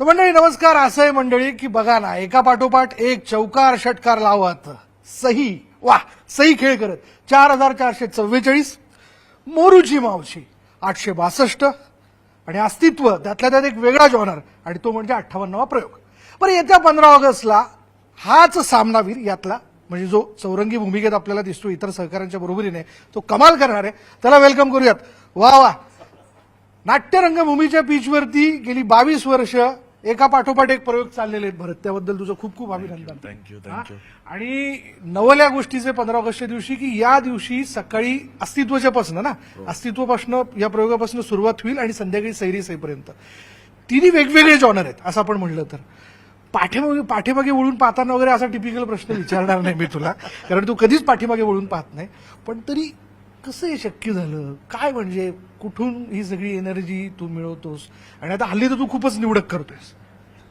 तर मंडळी नमस्कार. असं आहे मंडळी की बघा ना एका पाठोपाठ एक चौकार षटकार लावत सही वा सही खेळ करत चार हजार चारशे चव्वेचाळीस मोरूची मावशी आठशे बासष्ट आणि अस्तित्व त्यातल्या त्यात एक वेगळा जॉनर आणि तो म्हणजे अठ्ठावन्नवा प्रयोग. बरं येत्या पंधरा ऑगस्टला हाच सामनावीर यातला म्हणजे जो चौरंगी भूमिकेत आपल्याला दिसतो इतर सहकाऱ्यांच्या बरोबरीने तो कमाल करणार आहे त्याला वेलकम करूयात. वा वा. नाट्यरंगभूमीच्या पीचवरती गेली बावीस वर्ष एका पाठोपाठ एक प्रयोग चाललेले आहेत भरत. त्याबद्दल तुझं खूप खूप अभिनंदन. थँक्यू हा? थँक्यू आणि नवल्या गोष्टीचे पंधरा ऑगस्टच्या दिवशी की या दिवशी सकाळी अस्तित्वाच्या पासून ना अस्तित्वापासून या प्रयोगापासून सुरुवात होईल आणि संध्याकाळी सैरी सईपर्यंत तिन्ही वेगवेगळे जॉनर आहेत असं आपण म्हणलं तर. पाठीमागे पाठीमागे वळून पाहताना वगैरे असा टिपिकल प्रश्न विचारणार नाही मी तुला कारण तू कधीच पाठीमागे वळून पाहत नाही. पण तरी कसं हे शक्य झालं? काय म्हणजे कुठून ही सगळी एनर्जी तू मिळवतोस? आणि आता हल्ली तर तू खूपच निवडक करतोयस.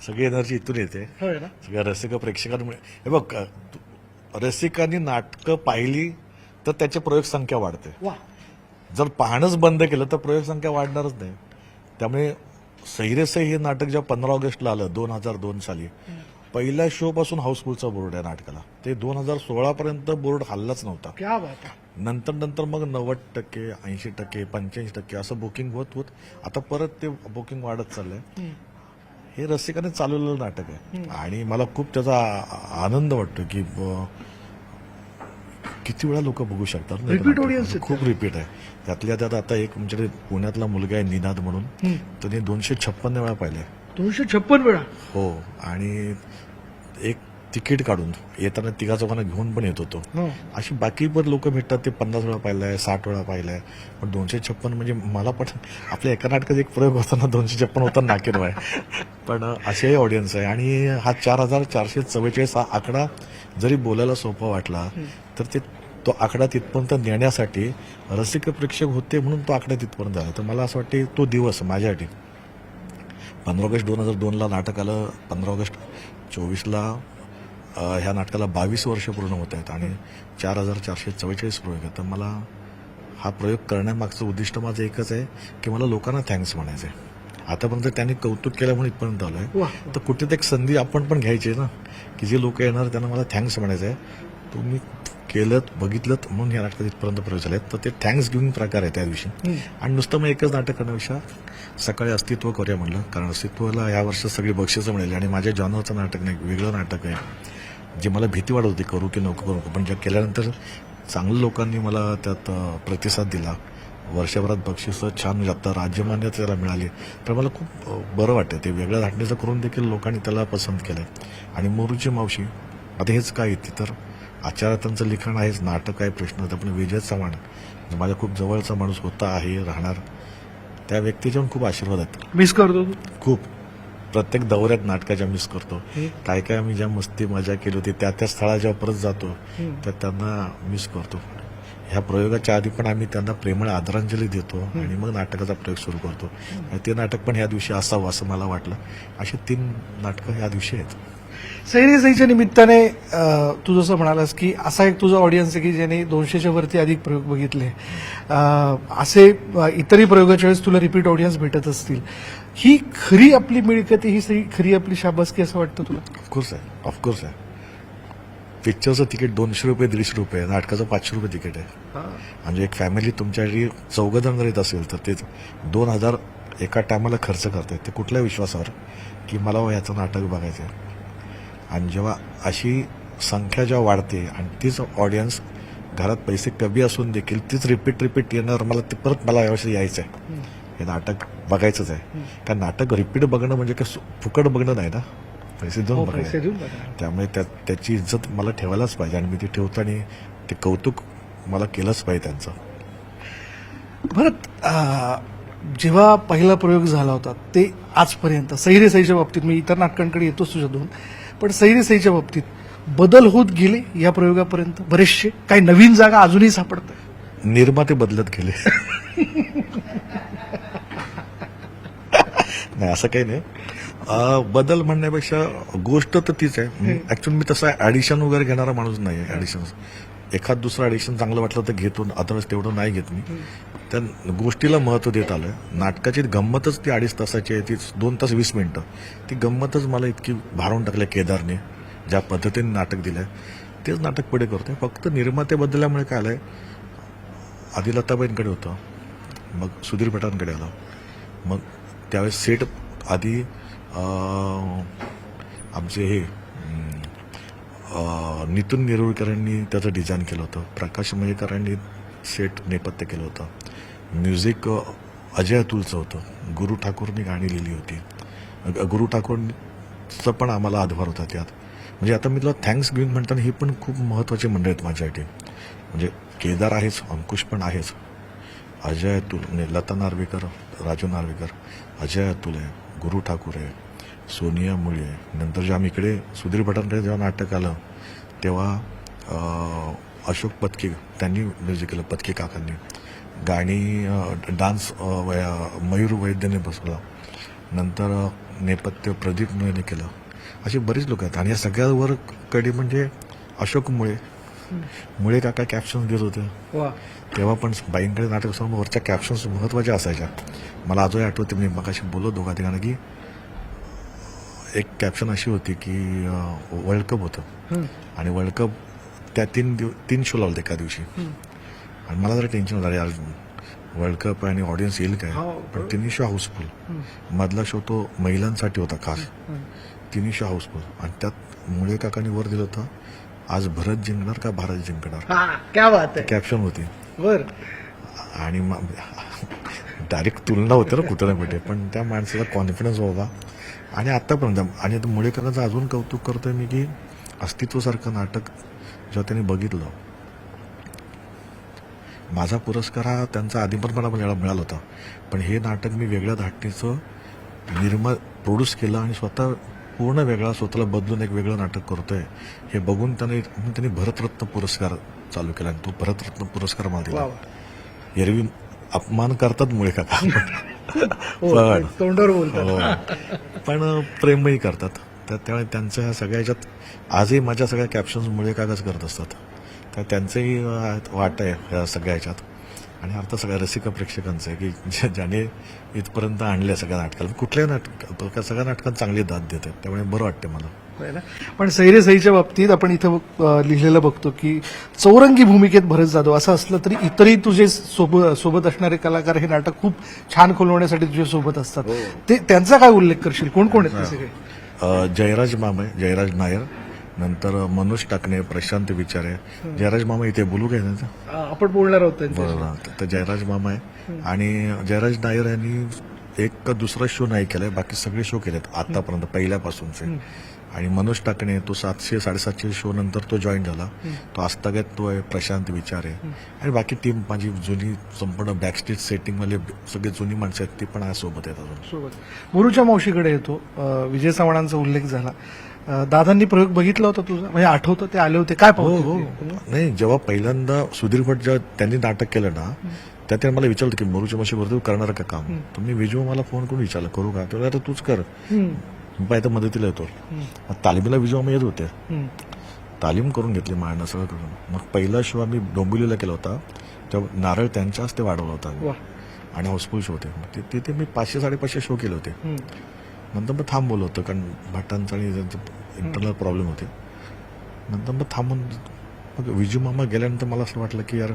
सगळी एनर्जी इथून येते. होय ना? सगळ्या रसिक प्रेक्षकांमुळे. हे बघ अ, तू- रसिकांनी नाटकं पाहिली तर त्याची प्रयोग संख्या वाढते. वा. जर पाहणंच बंद केलं तर प्रयोग संख्या वाढणारच नाही. त्यामुळे सैरे सई हे नाटक जेव्हा पंधरा ऑगस्टला आलं दोन हजार दोन साली पहिल्या शो पासून हाऊसफुलचा बोर्ड आहे नाटकाला. ते दोन हजार सोळा पर्यंत बोर्ड हल्लाच नव्हता. क्या बात आहे. नंतर नंतर मग नव्वद टक्के ऐंशी टक्के पंच्याऐंशी टक्के असं बुकिंग होत होत. आता परत ते बुकिंग वाढत चाललंय. हे रसिकाने चालवलेलं नाटक आहे. आणि मला खूप त्याचा आनंद वाटतो की किती वेळा लोक बघू शकतात audience आहे खूप रिपीट आहे. त्यातल्या त्यात आता एक म्हणजे पुण्यातला मुलगा आहे निनाद म्हणून. त्याने दोनशे छप्पन्न वेळा पाहिले दोनशे छप्पन वेळा? हो. आणि एक तिकीट काढून येताना तिघा चौघांना घेऊन पण येत होतो. हो. अशी बाकी पण लोक भेटतात ते पन्नास वेळा पाहिलंय साठ वेळा पाहिलंय. पण दोनशे छप्पन म्हणजे मला पण आपल्या एका नाटकात एक प्रयोग होताना दोनशे छप्पन होता नाकेर आहे पण असेही ऑडियन्स आहे. आणि हा चार हजार चारशे चव्वेचाळीस हा आकडा जरी बोलायला सोपा वाटला तर ते तो आकडा तिथपर्यंत नेण्यासाठी रसिक प्रेक्षक होते म्हणून तो आकडा तिथपर्यंत झाला तर मला असं वाटते तो दिवस माझ्यासाठी. पंधरा ऑगस्ट दोन हजार दोनला नाटक आलं पंधरा ऑगस्ट चोवीसला ह्या नाटकाला बावीस वर्ष पूर्ण होत आहेत आणि चार हजार चारशे चव्वेचाळीस प्रयोग आहेत. तर मला हा प्रयोग करण्यामागचं उद्दिष्ट माझं एकच आहे की मला लोकांना थँक्स म्हणायचं आहे आतापर्यंत त्यांनी कौतुक केल्यामुळे इथपर्यंत आलोय. वा. तर कुठे एक संधी आपण पण घ्यायची आहे ना की जे लोक येणार त्यांना मला थँक्स म्हणायचं आहे तुम्ही केलं बघितलं म्हणून या नाटकात इथपर्यंत प्रयोग झाले तर ते थँक्स गिव्हिंग प्रकार आहे त्या दिवशी. आणि नुसतं मग एकच नाटक करण्यापेक्षा सकाळी अस्तित्व करूया म्हणलं. कारण अस्तित्वाला या वर्षात सगळी बक्षिसं मिळाली आणि माझ्या जॉनरचं नाटक नाही वेगळं नाटक आहे. जे मला भीती वाटत होती करू की नको करू पण जे केल्यानंतर चांगल्या लोकांनी मला त्यात प्रतिसाद दिला. वर्षभरात बक्षिसं छान म्हणजे आता राज्यमान्य त्याला मिळाली. तर मला खूप बरं वाटतं ते वेगळ्या धाटणीचं करून देखील लोकांनी त्याला पसंत केलंय आणि मोरूची मावशी आता हेच काय येते तर? आचार्यांचं लिखाण आहेच नाटक आहे प्रश्न होता पण विजय चव्हाण माझ्या खूप जवळचा माणूस होता आहे राहणार. त्या व्यक्तीचे पण खूप आशीर्वाद आहेत. मिस करतो. खूप. प्रत्येक दौऱ्यात नाटकाच्या मिस करतो. काय काय आम्ही ज्या मस्ती मजा केली होती त्या त्या स्थळा जेव्हा परत जातो तर त्यांना मिस करतो. ह्या प्रयोगाच्या आधी पण आम्ही त्यांना प्रेमळ आदरांजली देतो आणि मग नाटकाचा प्रयोग सुरू करतो. आणि ते नाटक पण ह्या दिवशी असावं असं मला वाटलं. अशी तीन नाटकं ह्या दिवशी आहेत. सैनी सईच्या निमित्ताने तू जसं म्हणालास की असा एक तुझा ऑडियन्स आहे की ज्याने दोनशेच्या वरती अधिक प्रयोग बघितले. असे इतरही प्रयोगाच्या वेळेस तुला रिपीट ऑडियन्स भेटत असतील. ही खरी आपली मिळकत ही सगळी खरी आपली शाबासकी असं वाटतं तुला? ऑफकोर्स आहे. ऑफकोर्स आहे. पिक्चरचं तिकीट दोनशे रुपये दीडशे रुपये. नाटकाचं पाचशे रुपये तिकीट आहे. म्हणजे एक फॅमिली तुमच्यासाठी चौघ जण जर येत असेल तर ते दोन हजार एका टायमाला खर्च करते ते कुठल्या विश्वासावर? की मला हो याचं नाटक बघायचं आणि जेव्हा अशी संख्या जेव्हा वाढते आणि तीच ऑडियन्स घरात पैसे कमी असून देखील तीच रिपीट रिपीट येणार मला ते परत मला यावर्षी यायचं आहे हे नाटक बघायचंच आहे. कारण नाटक रिपीट बघणं म्हणजे काय फुकट बघणं नाही ना? पैसे देऊन हो, बघणं. त्यामुळे त्या त्याची इज्जत मला ठेवायलाच पाहिजे आणि मी ती ठेवतो आणि ते कौतुक मला केलंच पाहिजे त्यांचं. भरत जेव्हा पहिला प्रयोग झाला होता ते आजपर्यंत सैरे सईच्या बाबतीत मी इतर नाटकांकडे येतोच तुझ्या दोन पण सैरे सईच्या बाबतीत बदल होत गेले या प्रयोगापर्यंत? बरेचसे काही नवीन जागा अजूनही सापडतात. निर्माते बदलत गेले. नाही असं काही नाही. बदल म्हणण्यापेक्षा गोष्ट तर तीच आहे. ऍक्च्युअली मी तसा ऍडिशन वगैरे घेणारा माणूस नाही ऍडिशन एखाद दुसरं ॲडिशन चांगलं वाटलं तर घेतो अदरवाईज तेवढं नाही घेत मी. त्या गोष्टीला महत्त्व देत आलं. नाटकाची गंमतच ती अडीच तासाची आहे ती दोन तास वीस मिनिटं. ती गंमतच मला इतकी भारावून टाकल्या केदारने ज्या पद्धतीने नाटक दिलंय. तेच नाटक पुढे करतोय. फक्त निर्माते बदलल्यामुळे काय आलंय आधी लताबाईंकडे होतं मग सुधीर भटांकडे आलं मग त्यावेळेस सेट आधी आमचे हे नितून नितीन नेरुळकरांनी त्याचं डिझाईन केलं होतं. प्रकाश मयेकरांनी सेट नेपथ्य केलं होतं. म्युझिक अजय अतुलचं होतं. गुरु ठाकूरनी गाणी लिहिली होती. गुरु ठाकूरचं पण आम्हाला आधार होता त्यात. म्हणजे आता मी तुला थँक्स गिव्हिंग म्हणताना ही पण खूप महत्त्वाची मंडळ आहेत माझ्यासाठी. म्हणजे केदार आहेच अंकुश पण आहेच. अजय अतुल म्हणजे लता नार्वेकर राजू नार्वेकर. अजय अतुल आहे गुरु ठाकूर आहे सोनिया मुळे नंतर जेव्हा आम्ही इकडे सुधीर भटांकडे जेव्हा नाटक आलं तेव्हा अशोक पत्के त्यांनी म्युझिक केलं पत्के काकांनी. गाणी डान्स मयूर वैद्यने बसवला. नंतर नेपथ्य प्रदीप मुळेने केलं. अशी बरीच लोक आहेत. आणि या सगळ्यावर कडी म्हणजे अशोक मुळे. मुळे काका कॅप्शन देत होते? तेव्हा पण बाईंकडे नाटक असताना वरच्या कॅप्शन्स महत्त्वाच्या असायच्या. मला आजही आठवते मी मगाशी बोललो दोघा तिघांना की एक कॅप्शन अशी होती की वर्ल्ड कप होतं. आणि वर्ल्ड कप त्या तीन दिव तीन शो लावले एका दिवशी. आणि मला जरा टेन्शन होतं यार वर्ल्ड कप आणि ऑडियन्स येईल काय? हो. पण तिन्ही शो हाऊसफुल मधला शो तो महिलांसाठी होता खास. तिन्ही शो हाऊसफुल आणि त्यात मुळे काकांनी वर दिलं होतं आज भरत जिंकणार का भारत जिंकणार? हा कॅप्शन होती. बर आणि डायरेक्ट तुलना होते ना कुठे ना कुठे पण त्या माणसाचा कॉन्फिडन्स होता. आणि आतापर्यंत आणि आता मुळेकरांचं अजून कौतुक करतोय मी की अस्तित्वसारखं नाटक जेव्हा त्यांनी बघितलं माझा पुरस्कार हा त्यांचा आधी पण मला मिळा- मिळाला होता. पण हे नाटक मी वेगळ्या धाटणीचं निर्मा प्रोड्यूस केलं आणि स्वतः पूर्ण वेगळा स्वतःला बदलून एक वेगळं नाटक करतोय. हे बघून त्याने त्यांनी भरतरत्न पुरस्कार चालू केला आणि तो भरतरत्न पुरस्कार मला दिला. एरवी अपमान करतात मुळे काका हो, पण हो. पण प्रेमही करतात. तर त्यामुळे त्यांच्या ह्या सगळ्या ह्याच्यात आजही माझ्या सगळ्या कॅप्शन्स मुळे काकाच करत असतात. तर त्यांचंही वाट आहे ह्या सगळ्या ह्याच्यात. आणि अर्थ सगळ्या रसिक प्रेक्षकांचं आहे की ज्या- ज्याने इथपर्यंत आणल्या सगळ्या नाटकाला. कुठल्याही नाटक सगळ्या नाटकात चांगली दाद देतात त्यामुळे बरं वाटतं मला? पण सैरे सईच्या बाबतीत आपण इथं लिहिलेलं बघतो की चौरंगी भूमिकेत भरत जाधव. असं असलं तरी इतरही तुझे सोबत सोबत असणारे कलाकार हे नाटक खूप छान खोलवण्यासाठी तुझ्या सोबत असतात. ते त्यांचा काय उल्लेख करशील? कोण कोण आहेत सगळे? जयराज मामा आहे जयराज नायर नंतर मनोज टाकणे प्रशांत विचारे. जयराज मामा इथे बोलू काय त्यांचं? आपण बोलणार आहोत. बरोबर तर जयराज मामा आहे. आणि जयराज नायर यांनी एक का दुसरा शो नाही केलाय बाकी सगळे शो केलेत आतापर्यंत पहिल्यापासूनचे. आणि मनोज टाकणे तो सातशे साडेसातशे शो नंतर तो जॉईन झाला. तो आस्थागत तो आहे प्रशांत विचार. आहे आणि बाकी टीम माझी जुनी संपूर्ण बॅकस्टेज सेटिंग वाले सगळे जुनी माणसं आहेत ती पण आहे सोबत आहेत अजून. मुरुच्या मावशीकडे येतो. विजय चव्हाणांचा उल्लेख झाला. दादांनी प्रयोग बघितला होता तुझा? म्हणजे आठवतं ते आले होते. काय हो पाहतो हो. नाही जेव्हा पहिल्यांदा सुधीर भट जेव्हा त्यांनी नाटक केलं ना त्या त्याने मला विचारलं की मोरूच्या मशीवरती करणार का काम? तर मी विजू मला फोन करून विचारलं करू का? तर आता तूच कर. पाहिजे मदतीला येतो तालिमीला विजू आम्ही येत होते. तालीम करून घेतली मायनं सगळं करून. मग पहिला शो आम्ही डोंबिवलीला केला होता. तेव्हा नारळ त्यांच्या हस्ते वाढवला होता आणि हाऊसफुल शो होते. तिथे मी पाचशे साडेपाचशे शो केले होते. नंतर मग थांबवलं होतं कारण भटांचं आणि त्यांचं इंटरनल प्रॉब्लेम होते. नंतर मग थांबून मग विजू मामा गेल्यानंतर मला असं वाटलं की यार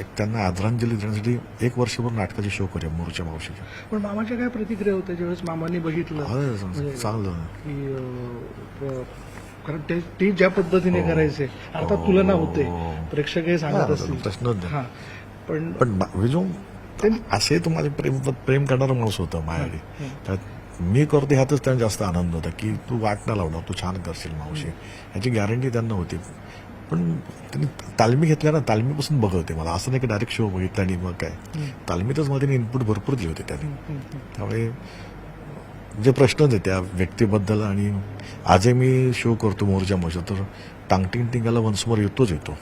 एक त्यांना आदरांजली देण्यासाठी एक वर्षभर नाटकाचे शो करूया मोरच्या मावशीचे पण मामाच्या काय प्रतिक्रिया होत्या ज्यावेळेस मामांनी बघितलं? हा, म्हणजे चांगलं. की अ, कारण ते ते ज्या पद्धतीने करायचे अर्थात तुलना होते. प्रेक्षक हे सांगत हा, असतील. प्रश्नच नाही. हा. पण पण मा- विजू असे तुम्हाला प्रेम प्रेम करणारा माणूस होता माझ्याकडे त्यात मी करतो ह्यातच त्यांना जास्त आनंद होता की तू वाट ना लावणार तू छान करशील मावशी. ह्याची गॅरंटी त्यांना होती. पण त्यांनी तालमी घेतल्या ना तालमीपासून बघवते मला. असं नाही की डायरेक्ट शो बघितला आणि मग काय. तालमीतच मला त्यांनी इनपुट भरपूर दिले होते त्यांनी. त्यामुळे जे प्रश्न होते त्या व्यक्तीबद्दल आणि आजही मी शो करतो मोरच्या मोर्चा तर टांगटिंग टिंगाला वन्समोर येतोच येतो.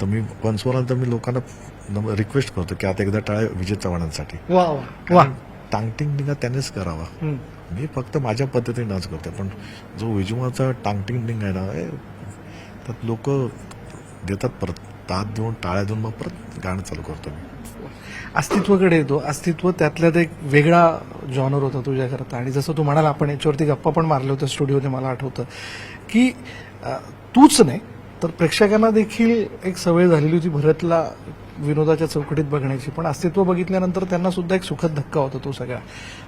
तर मी वन्समोर आला तर मी लोकांना रिक्वेस्ट करतो की आता एकदा टाळ्या विजय चव्हाणांसाठी. वा. टांगटिंग टिंगा त्यानेच करावा. मी फक्त माझ्या पद्धतीने डान्स करतो पण जो विजुमाचा टांगटिंग टिंग आहे ना त्यात लोक देतात परत दात देऊन टाळ्या देऊन मग परत गाणं चालू करतो मी. अस्तित्वाकडे येतो. अस्तित्व त्यातल्यात एक वेगळा जॉनर होता तुझ्याकरता आणि जसं तू म्हणाला आपण याच्यावरती गप्पा पण मारल्या होत्या स्टुडिओने मला आठवतं. की तूच नाही तर प्रेक्षकांना देखील एक सवय झालेली होती भरतला विनोदाच्या चौकटीत बघण्याची. पण अस्तित्व बघितल्यानंतर त्यांना सुद्धा एक सुखद धक्का होता तो सगळा.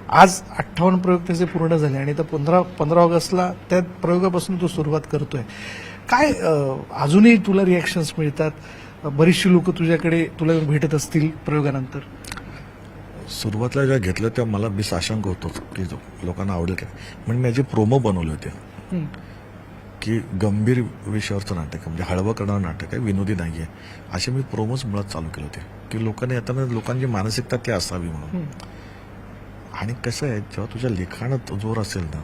आज अठ्ठावन्न प्रयोग त्याचे पूर्ण झाले आणि तर पंधरा पंधरा ऑगस्टला त्या प्रयोगापासून तू सुरुवात करतोय. काय अजूनही तुला रिॲक्शन्स मिळतात? बरीचशी लोक तुझ्याकडे तुला भेटत असतील प्रयोगानंतर? सुरुवातीला जेव्हा घेतलं तेव्हा मला बी साशंक होतोच की जो- लोकांना आवडेल काय. म्हणून मी याचे प्रोमो बनवले होते. की गंभीर विषयावरचं नाटक आहे, म्हणजे हळवं करणारं नाटक आहे विनोदी नाही आहे असे मी प्रोमोच मुळात चालू केले होते. की लोकांना येताना लोकांची मानसिकता ती असावी म्हणून. आणि कसं आहे जेव्हा तुझ्या लिखाणात जोर असेल ना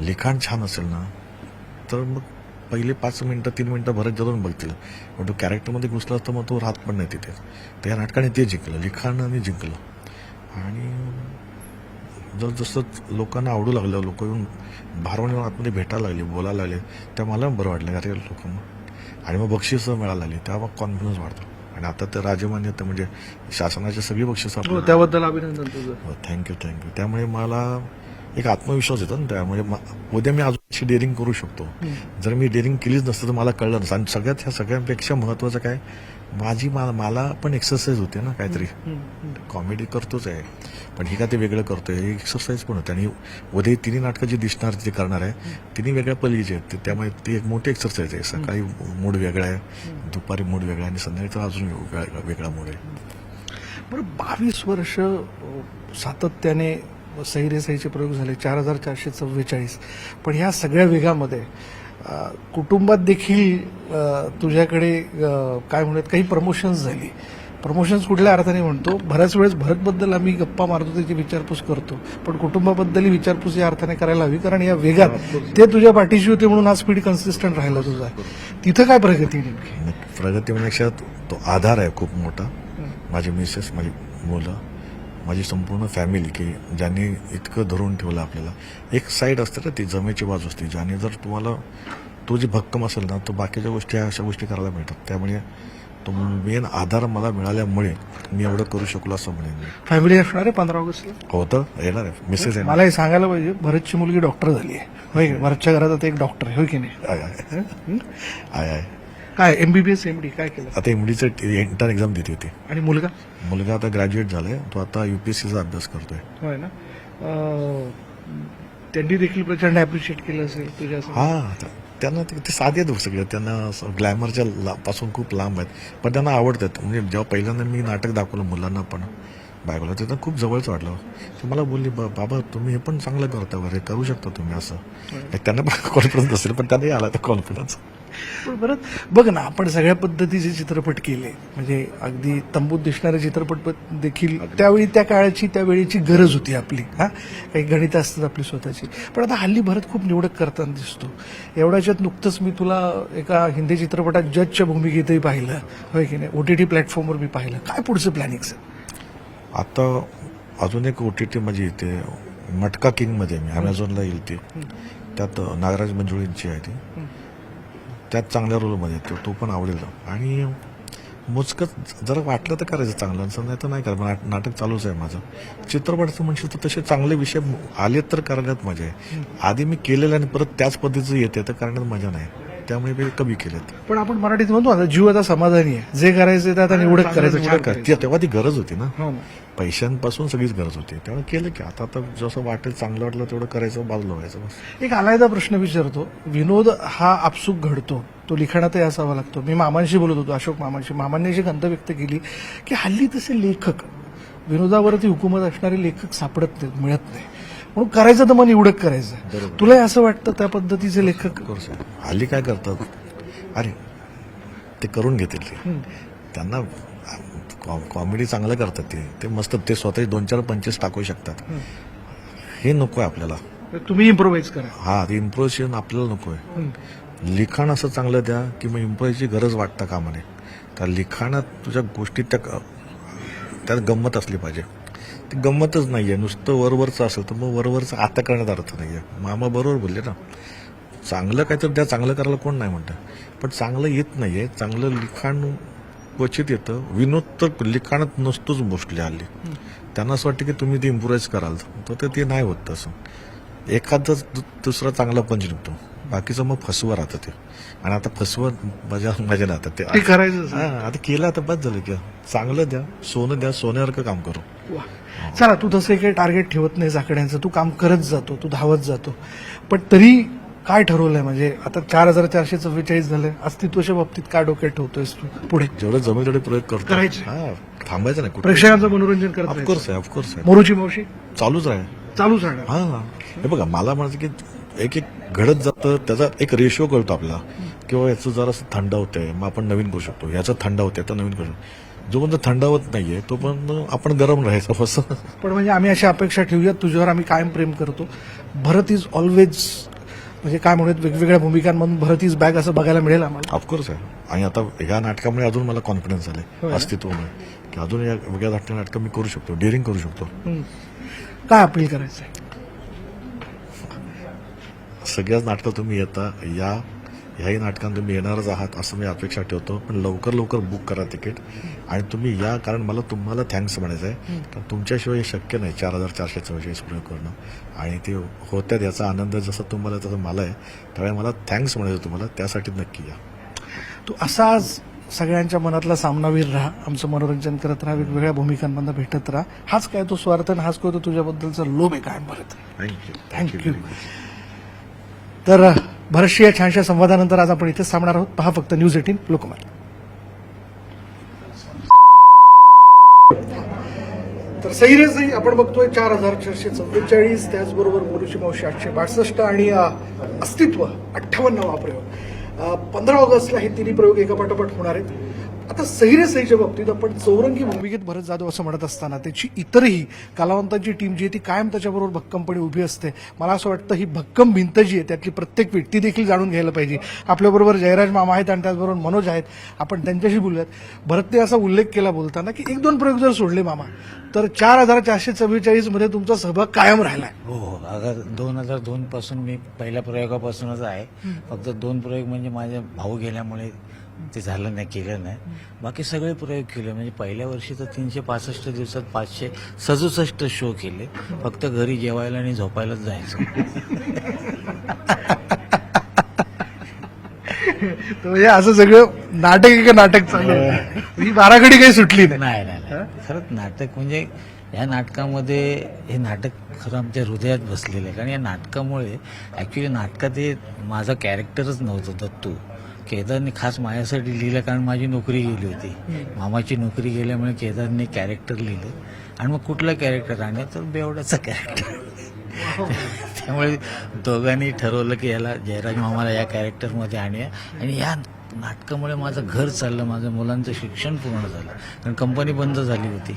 लिखाण छान असेल ना तर मग पहिले पाच मिनिटं तीन मिनिटं भरत जाऊन बघतील. पण तो कॅरेक्टरमध्ये घुसला तर मग तो राहत पण नाही तिथे. तर या नाटकाने ते जिंकलं लिखाणाने जिंकलं. आणि जर जसं लोकांना आवडू लागलं लोक येऊन भारवणी आतमध्ये भेटायला लागले बोलायला लागले तेव्हा मला बरं वाटलं अरे लोक आणि मग बक्षिसं मिळायला लागली तेव्हा मग कॉन्फिडन्स वाढतो. आणि आता तर राजमान्यता म्हणजे शासनाची सगळी बक्षिसं हो त्याबद्दल अभिनंदन तुझं. थँक्यू थँक्यू त्यामुळे मला एक आत्मविश्वास येतो ना त्यामुळे उद्या मी अजून अशी डेअरिंग करू शकतो. जर मी डेअरिंग केलीच नसतं तर मला कळलं नसतं. आणि सगळ्यात ह्या सगळ्यांपेक्षा महत्वाचं काय माझी मला पण एक्सरसाइज होते ना काहीतरी. कॉमेडी करतोच आहे. पण हे का ते वेगळं करतोय. हे एक्सरसाइज पण होते. आणि उदय तिन्ही नाटकं जी दिसणार जे करणार आहे तिन्ही वेगळ्या पलीचे आहेत. त्यामुळे ती एक मोठी एक्सरसाइज आहे. सकाळी मूड वेगळा आहे दुपारी मूड वेगळा आहे आणि संध्याकाळी तर अजून वेगळा वेगळा मूड आहे. बरं बावीस वर्ष सातत्याने सही प्रयोग झाले चार हजार चारशे चव्वेचाळीस. पण ह्या सगळ्या वेगामध्ये कुटुंबात देखील तुझ्याकडे काय म्हणत काही प्रमोशन्स झाली. प्रमोशन्स कुठल्या अर्थाने म्हणतो? बऱ्याच वेळेस भरतबद्दल आम्ही गप्पा मारतो त्याची विचारपूस करतो. पण कुटुंबाबद्दलही विचारपूस या अर्थाने करायला हवी कारण या वेगात ते तुझ्या पाठीशी होते म्हणून हा स्पीड कन्सिस्टंट राहिला तुझा. तिथं काय प्रगती नेमकी? प्रगती म्हणण्यापेक्षा तो आधार आहे खूप मोठा. माझी मिसेस माझी मुलं माझी संपूर्ण फॅमिली की ज्यांनी इतकं धरून ठेवलं आपल्याला. एक साईड असते ना ती जमेची बाजू असते. ज्याने जर तुम्हाला तो जी भक्कम असेल ना तर बाकीच्या गोष्टी अशा गोष्टी करायला मिळतात. त्यामुळे तो मेन आधार मला मिळाल्यामुळे मी एवढं करू शकलो असं म्हणेन फॅमिली असणार आहे पंधरा ऑगस्टला. होतं येणार आहे. मिसेस मला हे सांगायला पाहिजे भरतची मुलगी डॉक्टर झाली आहे. होय? भरतच्या घरात आता एक डॉक्टर आहे होय की नाही? आहे काय एमबीबीएस एमडी काय केलं? आता एमडीचं इंटर एक्झाम देते होती. आणि मुलगा? मुलगा आता ग्रॅज्युएट झालाय. तो आता युपीएससीचा अभ्यास करतोय. होय ना? त्यांनी देखील प्रचंड अप्रिशिएट केलं असेल तुझ्या हा त्यांना ते ते साधे आहेत सगळे त्यांना ग्लॅमरच्या ला- पासून खूप लांब आहेत. पण त्यांना आवडतात. म्हणजे जेव्हा पहिल्यांदा मी नाटक दाखवलं मुलांना पण बायकोला ते तर खूप जवळच वाटलं. ते मला बोलली "बा- बाबा तुम्ही हे पण चांगलं करता बरं करू शकता तुम्ही असं. त्यांना पण कॉन्फिडन्स असेल पण त्यांनाही आला तर कॉन्फिडन्स परत बघ ना आपण सगळ्या पद्धतीचे चित्रपट केले. म्हणजे अगदी तंबूत दिसणारे चित्रपट देखील त्यावेळी त्या काळाची त्या वेळेची गरज होती आपली हा? काही गणित असतात आपली स्वतःची. पण आता हल्ली भरत खूप निवडक करताना दिसतो. एवढ्याच्यात नुकतंच मी तुला एका हिंदी चित्रपटात जजच्या भूमिकेतही पाहिलं. होय की नाही? ओटीटी प्लॅटफॉर्मवर मी पाहिलं. काय पुढचं प्लॅनिंग आता अजून एक ओ टी टी म्हणजे इथे मटका किंगमध्ये मी अमेझॉनला येईल ती. त्यात नागराज मंजुळींची आहे ती. त्यात चांगल्या रोलमध्ये आहे. तो तो पण आवडेल. आणि मोजकं जरा वाटलं तर करायचं चांगलं असं नाही तर नाही नाट- नाटक चालूच आहे माझं. चित्रपटाचं म्हणशील तर तसे चांगले विषय आलेत तर करण्यात मजा आहे. आधी मी केलेलं आणि परत त्याच पद्धतीचं येते तर करण्यात मजा नाही. त्यामुळे मी कमी केलेत. पण आपण मराठीत म्हणतो आता जीव आता समाधानी आहे. जे करायचं ते आता निवडक करायचं छान करायचं. ती- तेव्हा ती गरज होती ना. हो ना. पैशांपासून सगळीच गरज होती. त्यामुळे केलं की आता आता जसं वाटेल चांगलं वाटलं तेवढं करायचं बाजूला व्हायचं बस. एक आलायदा प्रश्न विचारतो. विनोद हा आपसूक घडतो. तो लिखाणातही असावा लागतो. मी मामांशी बोलत होतो अशोक मामांशी. मामांनी अशी खंत व्यक्त केली की हल्ली तसे लेखक विनोदावरती हुकूमत असणारे लेखक सापडत नाहीत मिळत नाही म्हणून करायचं तर मग निवडक करायचं तुलाही असं वाटतं त्या पद्धतीचे लेखक? कोर्स हल्ली काय करतात? अरे ते करून घेतील ते. त्यांना कॉ- कॉमेडी चांगलं करतात ते. ते मस्त ते स्वतः दोन चार पंचेस टाकू शकतात. हे नको आहे आपल्याला. तुम्ही इम्प्रोव्हाइज करा. हा ते इम्प्रोव्हेशन आपल्याला नको आहे. लिखाण असं चांगलं द्या की मग इम्प्रोव्हची गरज वाटता कामा नये त्या लिखाणात तुझ्या गोष्टी त्या त्यात गंमत असली पाहिजे. ती गंमतच आहे नुसतं वरवरचं असेल तर मग वरवरचं आता करण्यात अर्थ नाही आहे मामा बरोबर बोलले ना. चांगलं काहीतरी द्या चांगलं करायला कोण नाही म्हणतं. पण चांगलं येत नाही आहे चांगलं लिखाण क्वचित येतं. विनोद तर लिखाणात नसतोच मोस्टली हल्ली. त्यांना असं वाटतं की तुम्ही ते इम्प्रुव्हाइज कराल. तर ते- नाही होत तसं. एखादं दु- दुसरा चांगला पंच निघतो. बाकीचं मग फसवं राहतं ते. आणि आता फसवं माझ्या माझ्या राहतात ते ते करायचंच हा, आता केलं आता बस झालं की. चांगलं द्या सोनं द्या सोन्यासारखं काम करू. वा. चला तू तसं काही टार्गेट ठेवत नाही आकड्यांचं तू काम करत जातो तू धावत जातो. पण तरी काय ठरवलंय? म्हणजे आता चार हजार चारशे चव्वेचाळीस झाले. अस्तित्वाच्या बाबतीत काय डोक्यात ठेवतोयस तू पुढे? जेवढं जमेल तेवढे प्रयोग करतो. करायचे. हा थांबायचं नाही कुठे. प्रेक्षकांचं मनोरंजन करत राहायचं. ऑफकोर्स आहे ऑफकोर्स आहे. मोरूची मावशी? चालूच राहील. चालूच राहणार. हा हा. हे बघा मला म्हणायचं की एक एक घडत जातं त्याचा एक रेशो कळतो आपला. किंवा याचं जरासं थंड होतंय मग आपण नवीन करू शकतो. याचं थंड होतंय तर नवीन करू शकतो. जो पण थंड होत नाहीये तो पण आपण गरम राहायचं असं पण म्हणजे आम्ही अशी अपेक्षा ठेवूयात तुझ्यावर आम्ही कायम प्रेम करतो. भरत इज ऑलवेज म्हणजे काय म्हणूयात वेगवेगळ्या भूमिकांमधून भरत इज बॅग असं बघायला मिळेल आम्हाला. ऑफकोर्स आहे आणि आता ह्या नाटकामुळे अजून मला कॉन्फिडन्स आले? अस्तित्वामुळे. की अजून या वेगळ्या नाटक नाटकं मी करू शकतो डेअरिंग करू शकतो. काय अपील करायचंय? सगळ्याच नाटकं तुम्ही येता या ह्याही नाटकात तुम्ही येणारच आहात असं मी अपेक्षा ठेवतो. पण लवकर लवकर बुक करा तिकीट. आणि तुम्ही या कारण मला तुम्हाला थँक्स म्हणायचं आहे कारण तुमच्याशिवाय हे शक्य नाही चार हजार चारशे चव्वेचाळीस प्रयोग करणं. आणि ते होत्यात याचा आनंद जसा तुम्हाला तसं मला आहे. त्यावेळी मला थँक्स म्हणायचं तुम्हाला त्यासाठी नक्की या. तू असाच सगळ्यांच्या मनातला सामनावीर राहा. आमचं मनोरंजन करत राहा वेगवेगळ्या भूमिकांमधनं भेटत राहा. हाच काय तो स्वार्थ आणि हाच काय तो तुझ्याबद्दलचा लोभ आहे कायम भरत थँक्यू थँक्यू तर भरशी या छानशा संवादानंतर आज आपण इथेच थांबणार आहोत. पहा फक्त न्यूज एटीन लोकमत. तर सही आपण बघतोय चार हजार चारशे चव्वेचाळीस त्याचबरोबर मोरूची मावशी आठशे बासष्ट आणि अस्तित्व अठ्ठावन्नावा प्रयोग पंधरा ऑगस्टला हे तिन्ही प्रयोग एका पाठोपाठ होणार आहेत. आता सही रे सहीच्या बाबतीत आपण चौरंगी भूमिकेत भरत जाधव असं म्हणत असताना त्याची इतरही कलावंतांची टीम जी आहे ती कायम त्याच्याबरोबर भक्कमपणे उभी असते. मला असं वाटतं ही भक्कम भिंत जी आहे त्यातली प्रत्येक व्यक्ती देखील जाणून घ्यायला पाहिजे. आपल्याबरोबर जयराज मामा आहेत आणि त्याचबरोबर मनोज आहेत. आपण त्यांच्याशी बोलूयात. भरतने असा उल्लेख केला बोलताना की एक दोन प्रयोग जर सोडले मामा तर चार हजार चारशे चव्वेचाळीसमध्ये तुमचा सहभाग कायम राहिलाय. हो हो. अगर दोन हजार दोन पासून मी पहिल्या प्रयोगापासूनच आहे. फक्त दोन प्रयोग म्हणजे माझे भाऊ गेल्यामुळे ते झालं नाही केलं नाही. बाकी सगळे प्रयोग केले. म्हणजे पहिल्या वर्षी तर तीनशे पासष्ट दिवसात पाचशे सदुसष्ट शो केले. फक्त घरी जेवायला आणि झोपायलाच जायचं. म्हणजे असं सगळं नाटक नाटक चालू आहे? ही बाराखडी काही सुटली नाही. नाही नाही नाही. खरंच नाटक म्हणजे या नाटकामध्ये हे नाटक खरं आमच्या हृदयात बसलेलं आहे. कारण या नाटकामुळे ऍक्च्युली नाटकात हे माझं कॅरेक्टरच नव्हतं दत्तू केदारने खास माझ्यासाठी लिहिलं कारण माझी नोकरी गेली होती. मामाची नोकरी गेल्यामुळे केदारने कॅरेक्टर लिहिलं. आणि मग कुठलं कॅरेक्टर आणलं तर बेवड्याचं कॅरेक्टर त्यामुळे दोघांनी ठरवलं की याला जयराज मामाला या कॅरेक्टरमध्ये आणूया. आणि या नाटकामुळे माझं घर चाललं माझं मुलांचं शिक्षण पूर्ण झालं. कारण कंपनी बंद झाली होती.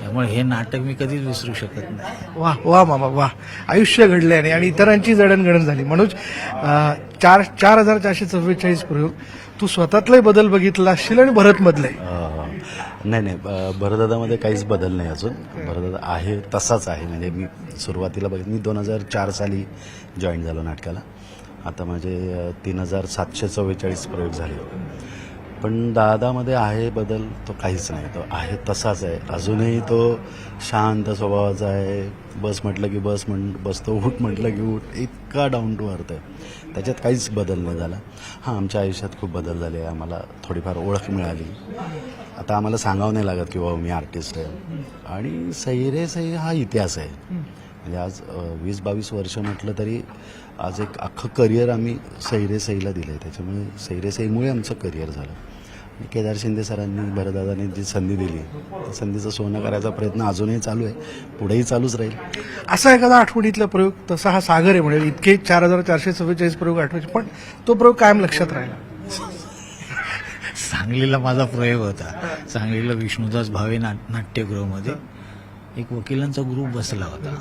त्यामुळे हे नाटक मी कधीच विसरू शकत नाही. वा वा मामा वा आयुष्य घडल्याने आणि इतरांची जडणघडण झाली. मनोज अं, चार चार हजार चारशे चव्वेचाळीस प्रयोग तू स्वतःतलाही बदल बघितला असशील आणि भरत मधले अ, नाही नाही. भरदादामध्ये काहीच बदल नाही अजून. भरदादा आहे तसाच आहे. म्हणजे मी सुरुवातीला बघित मी दोन हजार चार साली जॉईन झालो नाटकाला. आता माझे तीन हजार सातशे चव्वेचाळीस प्रयोग झाले. पण दादामध्ये आहे बदल तो काहीच नाही. तो आहे तसाच आहे. अजूनही तो शांत स्वभावाचा आहे. बस म्हटलं की बस म्हण बसतो उठ म्हटलं की उठ. इतका डाऊन टू अर्थ आहे. त्याच्यात काहीच बदल नाही झाला. हां आमच्या आयुष्यात खूप बदल झाले. आम्हाला थोडीफार ओळख मिळाली. आता आम्हाला सांगावं नाही लागत की बाबा मी आर्टिस्ट आहे. आणि सही रे सही हा इतिहास आहे. म्हणजे आज वीस बावीस वर्ष म्हटलं तरी आज एक अख्खं करिअर आम्ही सैरे सईला दिलं आहे त्याच्यामुळे सैरे सईमुळे आमचं करिअर झालं. आणि केदार शिंदे सरांनी भरदादांनी जी संधी दिली त्या संधीचं सोनं करायचा प्रयत्न अजूनही चालू आहे. पुढेही चालूच राहील. असा एखादा आठवणीतला प्रयोग तसा हा सागर आहे म्हणजे इतके चार हजार चारशे चव्वेचाळीस प्रयोग आठवायचे पण तो प्रयोग कायम लक्षात राहिला. सांगलीला माझा प्रयोग होता. सांगलीला विष्णुदास भावे ना नाट्यगृहमध्ये एक वकिलांचा ग्रुप बसला होता.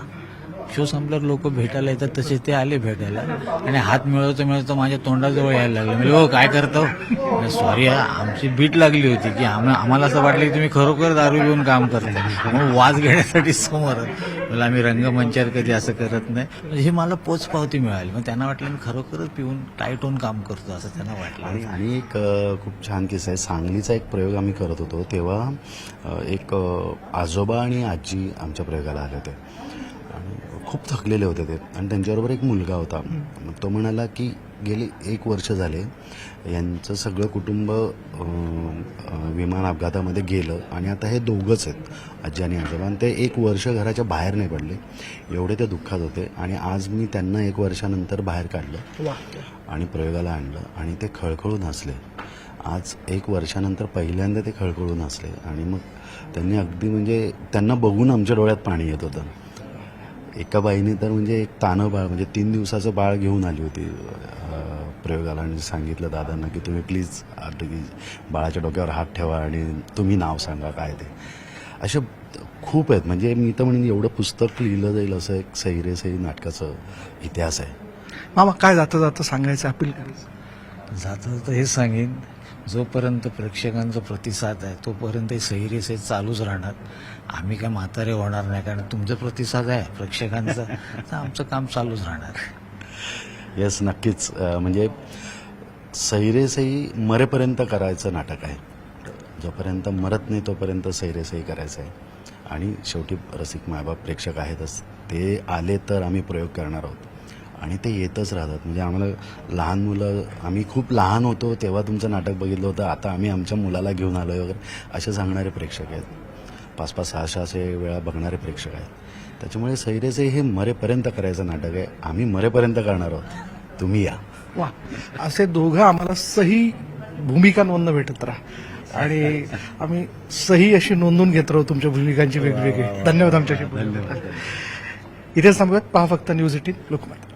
शो संपल्यावर लोक भेटायला येतात तसे ते आले भेटायला. आणि हात मिळवतो मिळवतो माझ्या तोंडाजवळ यायला लागले. म्हणजे हो काय करतो? सॉरी आमची बीट लागली होती की आम्हा- आम्हाला असं वाटलं की तुम्ही खरोखर दारू घेऊन काम करता. मग वाज घेण्यासाठी समोर मला आम्ही रंगमंचावर कधी असं करत नाही. म्हणजे हे मला पोचपावती मिळाली. मग त्यांना वाटलं मी खरोखरच पिऊन टाईट होऊन काम करतो असं त्यांना वाटलं. आणि एक खूप छान किस्सा आहे. सांगलीचा एक प्रयोग आम्ही करत होतो. तेव्हा एक आजोबा आणि आजी आमच्या प्रयोगाला आले होते. खूप थकलेले होते ते. आणि त्यांच्याबरोबर एक मुलगा होता. मग तो म्हणाला की गेली एक वर्ष झाले यांचं सगळं कुटुंब विमान अपघातामध्ये गेलं आणि आता हे दोघंच आहेत आजी आणि आजोबा. आणि ते एक वर्ष घराच्या बाहेर नाही पडले. एवढे ते दुःखात होते. आणि आज मी त्यांना एक वर्षानंतर बाहेर काढलं आणि प्रयोगाला आणलं आणि ते खळखळून हसले. आज एक वर्षानंतर पहिल्यांदा ते खळखळून हसले. आणि मग त्यांनी अगदी म्हणजे त्यांना बघून आमच्या डोळ्यात पाणी येत होतं. एका बाईने तर म्हणजे एक तानं बाळ म्हणजे तीन दिवसाचं बाळ घेऊन आली होती प्रयोगाला. आणि सांगितलं दादांना की तुम्ही प्लीज की बाळाच्या डोक्यावर हात ठेवा आणि तुम्ही नाव सांगा काय ते. असे खूप आहेत. म्हणजे मी तर म्हणजे एवढं पुस्तक लिहिलं जाईल असं एक सैरे सई नाटकाचं इतिहास आहे. मामा काय जातं जातं सांगायचं अपील करायचं? जातं तर हेच सांगेन. जोपर्यंत प्रेक्षकांचा प्रतिसाद आहे तोपर्यंत हे सैरी चालूच राहणार. आम्ही काय म्हातारे होणार नाही कारण तुमचा प्रतिसाद आहे प्रेक्षकांचा. तर आमचं काम चालूच राहणार. येस नक्कीच. म्हणजे सैरेसही मरेपर्यंत करायचं नाटक आहे. जोपर्यंत मरत नाही तोपर्यंत सैरेसही करायचं आहे. आणि शेवटी रसिक मायबाप प्रेक्षक आहेतच. ते आले तर आम्ही प्रयोग करणार आहोत. आणि ते येतच राहतात. म्हणजे आम्हाला लहान मुलं आम्ही खूप लहान होतो तेव्हा तुमचं नाटक बघितलं होतं आता आम्ही आमच्या मुलाला घेऊन आलो वगैरे असे सांगणारे प्रेक्षक आहेत. पाच पाच सहा सहाशे वेळा बघणारे प्रेक्षक आहेत. त्याच्यामुळे सैरेचे हे मरेपर्यंत करायचं नाटक आहे. आम्ही मरेपर्यंत करणार आहोत. तुम्ही या. वा. असे दोघं आम्हाला सही भूमिकांमधनं भेटत राहा. आणि आम्ही सही अशी नोंदून घेत राहू तुमच्या भूमिकांची वेगवेगळी. धन्यवाद आमच्याशी बोलण्याबद्दल. इथेच थांबूयात. पहा फक्त न्यूज एटीन लोकमत.